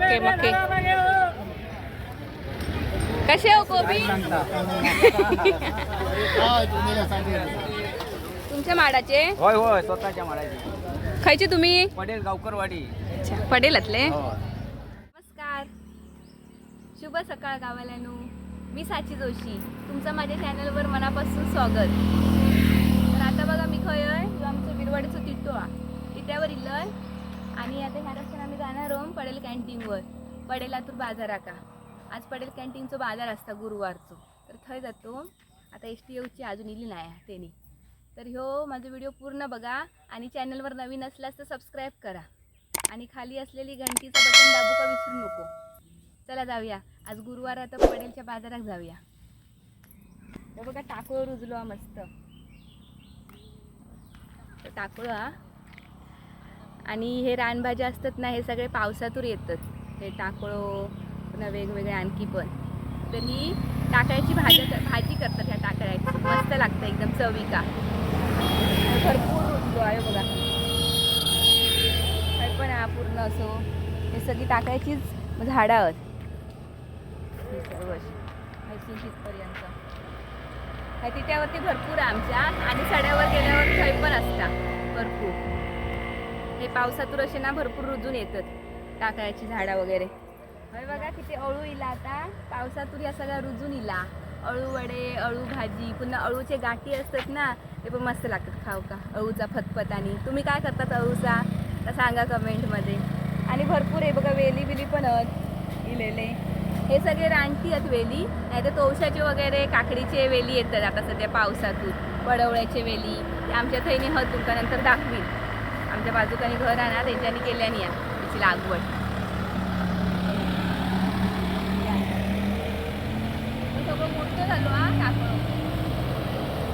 मक्के मक्के कसे हो कोबी? तुमच्या माडाचे? होय होय स्वतःच्या माळाची खायचे तुम्ही? पडेल गावकरवाडी. अच्छा पडेलातले? हो. नमस्कार. शुभ सकाळ गावाल्यानू. मी साची जोशी. तुमचं माझ्या चॅनलवर मनापासून स्वागत. तर आता बघा मी खय आहे जो आमचं बिरवाडीचं तिट्टोळा तिट्यावर इल्लय आणि आता ह्या रस्त्याने आम्ही जाणार आहोत पडेल कॅन्टीनवर पडेल आतूर बाजाराका आज पडेल कॅन्टीनचो बाजार असता गुरुवारचो. तर थंय जातो. आता एस टी येऊची अजून इली नाही तेनी तर ह्यो माझा व्हिडिओ पूर्ण बघा आणि चॅनलवर नवीन असल्यास तर सबस्क्राईब करा. आणि खाली असलेली घंटीचं बटन दाबू का विसरू नको. चला जाऊया. आज गुरुवार आता पडेलच्या बाजारात जाऊया. तर बघा टाकळं रुजलो हा मस्त. तर टाकळं हा. आणि हे रानभाज्या असतात ना हे सगळे पावसातून येतात. हे टाकळो पुन्हा वेगवेगळे आणखी पण. तर ही टाकळ्याची भाजी भाजी करतात ह्या टाकळ्याची. मस्त लागतं एकदम चविका. भरपूर रुजलो आहे बघा. काय पण हा पूर्ण असो. हे सगळी टाकळ्याचीच झाडं. आहेत हे सर्व तिथपर्यंत. तिच्यावरती भरपूर आहे आमच्या. आणि सड्यावर गेल्यावर थंय पण असता. भरपूर. हे पावसातून असे ना भरपूर रुजून येतात टाकळ्याची झाडं वगैरे. होय बघा किती अळू इला आता. पावसातून या सगळ्या रुजून इला. अळू वडे अळू भाजी पुन्हा अळूचे गाठी असतात ना ते पण मस्त लागतात खाऊ का. अळूचा फतफत आणि. तुम्ही काय करतात अळूचा? तर सांगा कमेंटमध्ये आणि भरपूर आहे बघा वेली बिली पण आहेत इलेले. हे सगळे रानटी आहेत वेली. नाही तर तवशाचे वगैरे काकडीचे वेली येतात आता सध्या पावसातून. पडवळ्याचे वेली. ते आमच्या थैनी हत तुमका नंतर दाखवील आमच्या बाजूकानी घर आहे ना त्यांच्यानी केल्यानी या त्याची लागवड. सगळं मोठं झालो हा काकड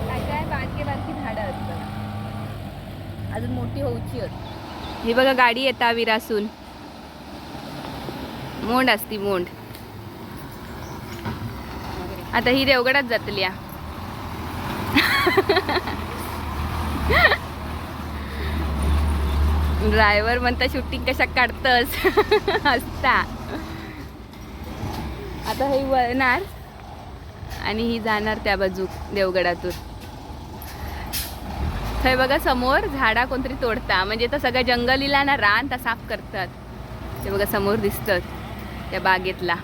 काय काय बारकी बारकी झाडं आहेत बघा. अजून मोठी होऊची आहेत. ही बघा गाडी येता विरासून. मोंड असती मोंड. आता ही देवगडात जातली या ड्रायव्हर म्हणता शूटिंग कशा काढतस? असता. आता हे वळणार आणि ही जाणार त्या बाजू देवगडातून. हे बघा समोर झाडा कोणतरी तोडता. म्हणजे तर सगळ्या जंगलीला ना रान तर साफ करतात. ते बघा समोर दिसतात त्या बागेतला.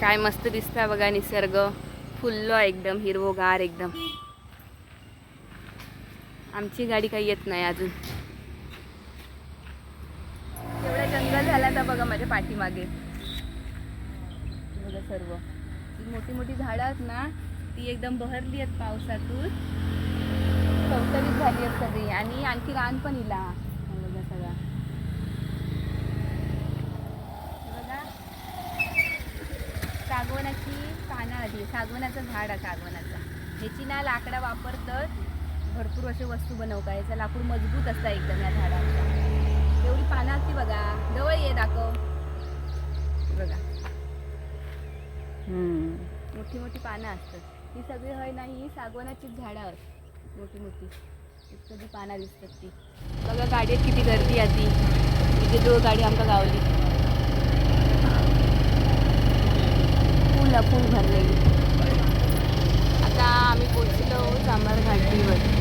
काय मस्त दिसता बघा निसर्ग. फुललो एकदम हिरवोगार एकदम. आमची गाडी काही येत नाही अजून. एवढा जंगल झाला तर बघा माझ्या पाठीमागे. बघा सर्व. मोठी मोठी झाडं आहेत ना ती एकदम बहरली आहेत पावसातून. टवटवीत झाली आहेत सगळी. आणि आणखी रान पण इला बघा सगळा. बघा. सागवनाची पानं आधी सागवनाचं झाड आहे सागवनाचा. ह्याची ना लाकडं वापरतात भरपूर असे वस्तू बनवता याचं लाकूड मजबूत असतं एकदम या झाडांचा. एवढी पानं असती बघा. जवळ ये दाखव. बघा. मोठी मोठी पानं असतात. ही सगळी हय ना ही सागवानाचीच झाडं आहेत मोठी. मोठी कधी पानं दिसतात ती. बघा गाडीत किती गर्दी आधी इथे दोन गाडी आमका गावली. फुल फुल भरलेली. आता आम्ही पोचलो चांभार घाटीवर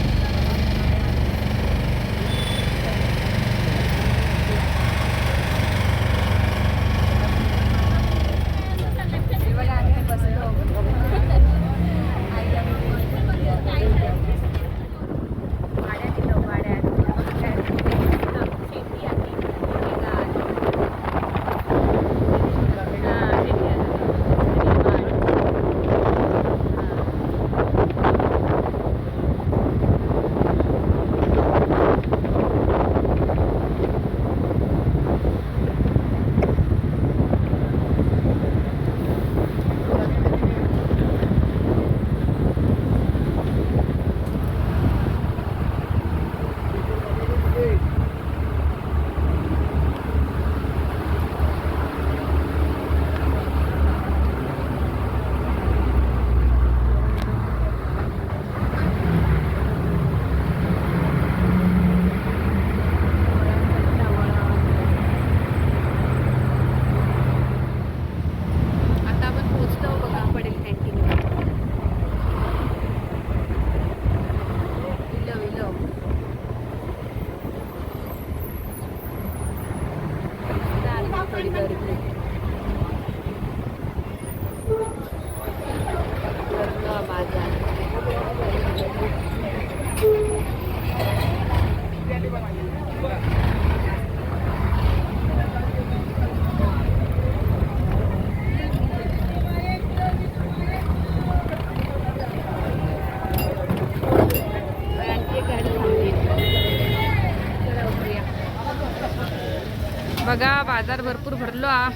बघा बाजार भरपूर भरलो. हा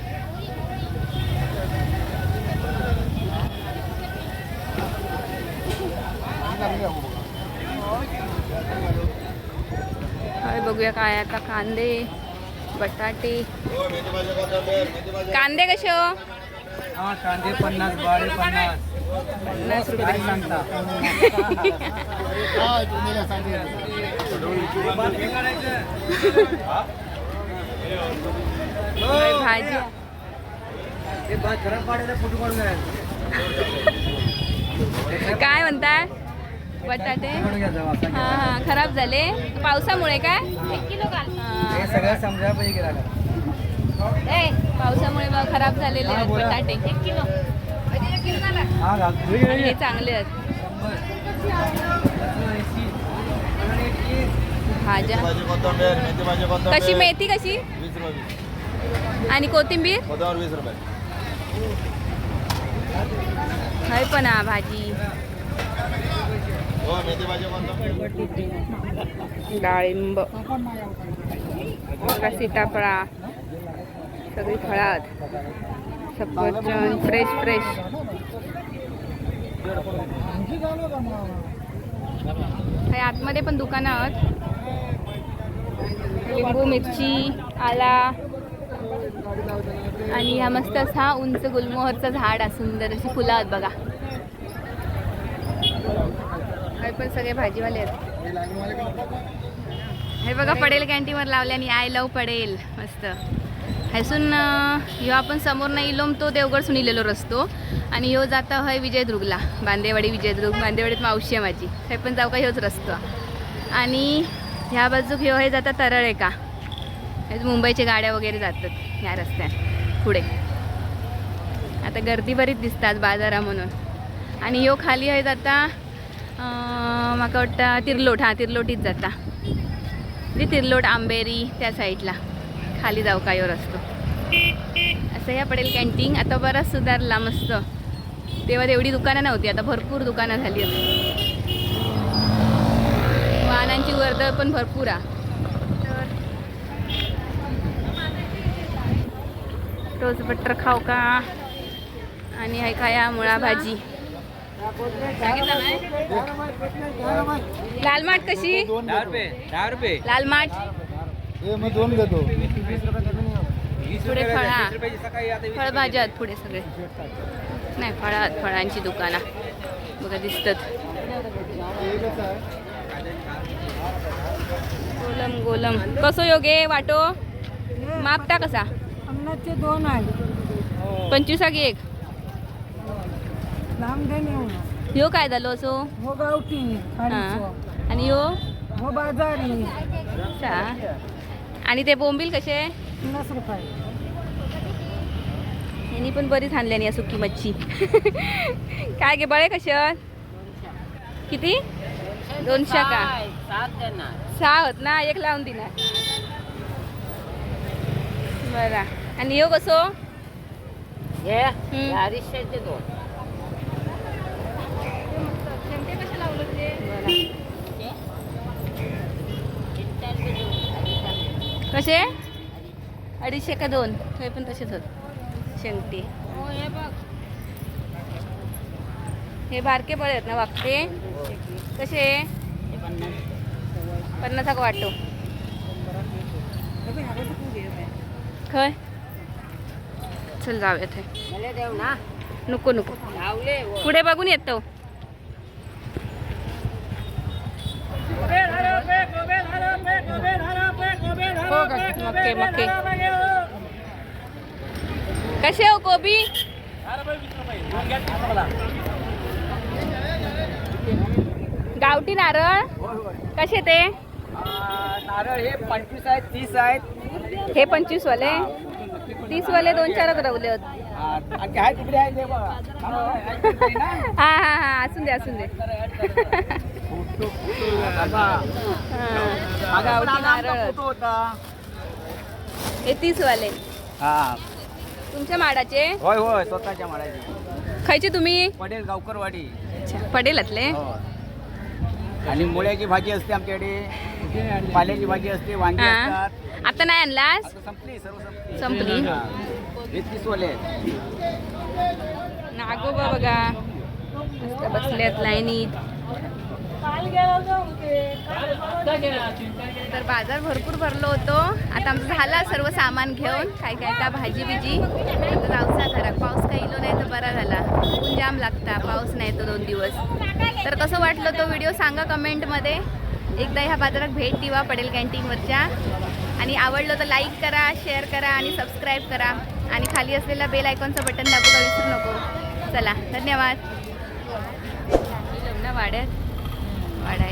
काय बघूया काय आता कांदे बटाटे. कांदे कसे हो? हा कांदे पन्नास बाळे पन्नास. पन्नास रुपये. सांगता. भाजी काढून घ्या. काय म्हणताय बटाटे. हा हा खराब झाले पावसामुळे काय एक किलो हे गिरायला. पावसामुळे मग खराब झालेले हा, आहेत. बटाटे एक किलो हा. हे, हे, हे हे. चांगले आहेत. भाज्या भाजी कोथिंबीर मेथी भाजी कोथिंबीर. कशी मेथी कशी? वीस रुपये. वीस आणि कोथिंबीर? कोथिंबीर वीस रुपये. आहे पण हा भाजी. हो डाळिंब सीताफळा सगळी फळात. सफरचंद फ्रेश फ्रेश. आतमध्ये पण दुकानं आहेत. लिंबू मिरची आला. आणि हा मस्त असा उंच गुलमोहरचं झाड आहे सुंदर अशी फुलं आहेत बघा. हे पण सगळे भाजीवाले आहेत. हे बघा पडेल कॅन्टीनवर लावले आणि आय लव पडेल. मस्त. हैसून ह्यो आपण समोर नाही इलोम तो देवगड सुनिलेलो रस्तो. आणि ह्यो जाता हय विजयदुर्गला. बांदेवाडी विजयदुर्ग बांदेवाडीत मावशी आहे माझी. हे पण जाऊ का ह्योच रस्तो. आणि ह्या बाजूक ह्यो हे जाता तरळे का हे मुंबईच्या गाड्या वगैरे जातात ह्या रस्त्यात पुढे. आता गर्दी बरीच दिसतात बाजारा म्हणून. आणि ह्यो खाली आहे जाता अं, म्हाका वाटतं तिरलोट हां तिरलोटीत जाता. म्हणजे तिरलोट आंबेरी त्या साईडला. खाली जाऊ का ह्यो रस्तो? असं या पडेल कॅन्टीन आता बराच सुधारला मस्त. तेव्हा तेवढी दुकानं नव्हती आता भरपूर दुकानं झाली होती वर्दळ पण भरपूर आहे. रोज बटर खाऊ का? आणि आहे का या मुळा भाजी? लाल माठ कशी? लाल माठ? हे मी दोन घेतो पुढे फळा. फळभाज्या आहेत पुढे सगळे. नाही फळात फळांची दुकानं. बघा दिसतात. गोलम गोलम. कसो योगे वाटो? मापटा कसा पन्नासचे दोन आहे. पंचवीसाक एक. ह्यो काय झालो असो? हो गावठी. आणि ह्यो? हो बाजारी. आणि ते बोंबील कसे? पन्नास रुपये. यांनी पण बरीच आणल्यानी या सुकी मच्छी. काय गे बळे आहेत? किती? दोनशे का? सहा होत ना एक लावून दिना बरा. आणि यो कसो हम्म. बरं. कसे? अडीचशे का दोन? हे पण तसेच होत. शेंगटी हे बारके पळे आहेत ना वागते कसे? पन्नासा का वाटतो. खय चल जाऊया हे. नको नको. पुढे बघून येतो. मक्के मक्के कसे हो कोबी? गावठी नारळ. कसे ते? नारळ हे पंचवीस आहेत तीस आहेत. हे पंचवीस वाले तीस वाले दोन चारच रवले होत. हा? हा हा असून दे असून दे हा, गावठी नारळ. हे तीस वाले हा तुमच्या माडाचे? होय होय स्वतःच्या माळाची खायचे तुम्ही? पडेल गावकरवाडी. अच्छा पडेलतले? हो आणि मुळ्याची भाजी असते आमच्याकडे. पाल्याची भाजी असते वांगी हा. असतात. आता नाही आणलास? आता संपली सर्व संपली. संपली? हा. आहेत. नागोबा बघा. मस्त बसल्यात लाईनीत. तर बाजार भरपूर भरलो होतो. आता आमचं झाला सर्व सामान घेऊन. काय काय का भाजी बिजी. आता जाऊचा घरात. पाऊस काही इलो नाही तर बरा झाला. ऊन जाम लागता. पाऊस नाही तो दोन दिवस. तर कसं वाटलं तो व्हिडिओ सांगा कमेंटमध्ये. एकदा ह्या बाजारात भेट दिवा पडेल कॅन्टीनवरच्या. आणि आवडलं तर लाईक करा शेअर करा आणि सबस्क्राईब करा. आणि खाली असलेल्या बेल आयकॉनचं बटन दाबू का विसरू नको. चला धन्यवाद. लग्न वाड्यात. वाडा